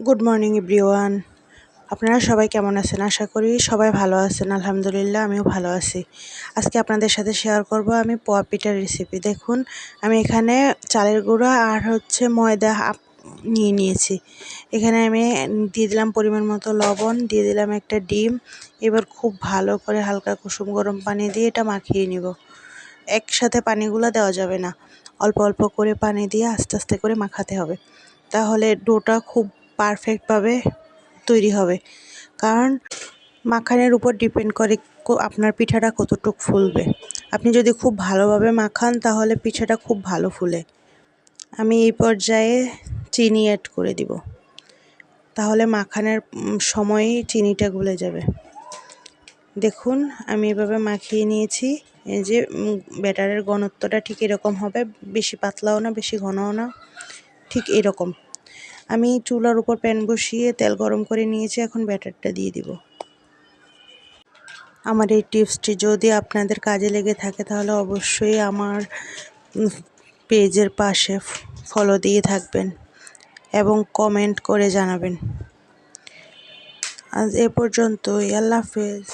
Good morning everyone আপনারা সবাই কেমন আছেন? আশা করি সবাই ভালো আছেন। আলহামদুলিল্লাহ, আমিও ভালো আছি। আজকে আপনাদের সাথে শেয়ার করব আমি পোয়া পিঠার রেসিপি দেখুন, আমি এখানে চালের গুঁড়া আর হচ্ছে ময়দা নিয়ে নিয়েছি। এখানে আমি দিয়ে দিলাম পরিমাণ মতো লবণ, দিয়ে দিলাম একটা ডিম। এবার খুব ভালো করে হালকা কুসুম গরম পানি দিয়ে এটা মাখিয়ে নিব। একসাথে পানিগুলো দেওয়া যাবে না। অল্প অল্প করে পানি দিয়ে আস্তে আস্তে করে মাখাতে হবে। তাহলে ডোটা খুব পারফেক্টভাবে তৈরি হবে। কারণ মাখানের উপর ডিপেন্ড করে আপনার পিঠাটা কতটুক ফুলবে। আপনি যদি খুব ভালোভাবে মাখান, তাহলে পিঠাটা খুব ভালো ফুলে। আমি এই পর্যায়ে চিনি অ্যাড করে দিব। তাহলে মাখানের সময়ই চিনিটা গলে যাবে। দেখুন, আমি এভাবে মাখিয়ে নিয়েছি। এই যে ব্যাটারের ঘনত্বটা ঠিক এরকম হবে। বেশি পাতলাও না, বেশি ঘনও না। ঠিক এরকম। আমি চুলার উপর প্যান বসিয়ে তেল গরম করে নিয়েছি, এখন ব্যাটারটা দিয়ে দিব। আমার এই টিপসটি যদি আপনাদের কাজে লেগে থাকে, তাহলে অবশ্যই আমার পেজের পাশে ফলো দিয়ে থাকবেন এবং কমেন্ট করে জানাবেন। আজ এ পর্যন্তই, আল্লাহ হাফেজ।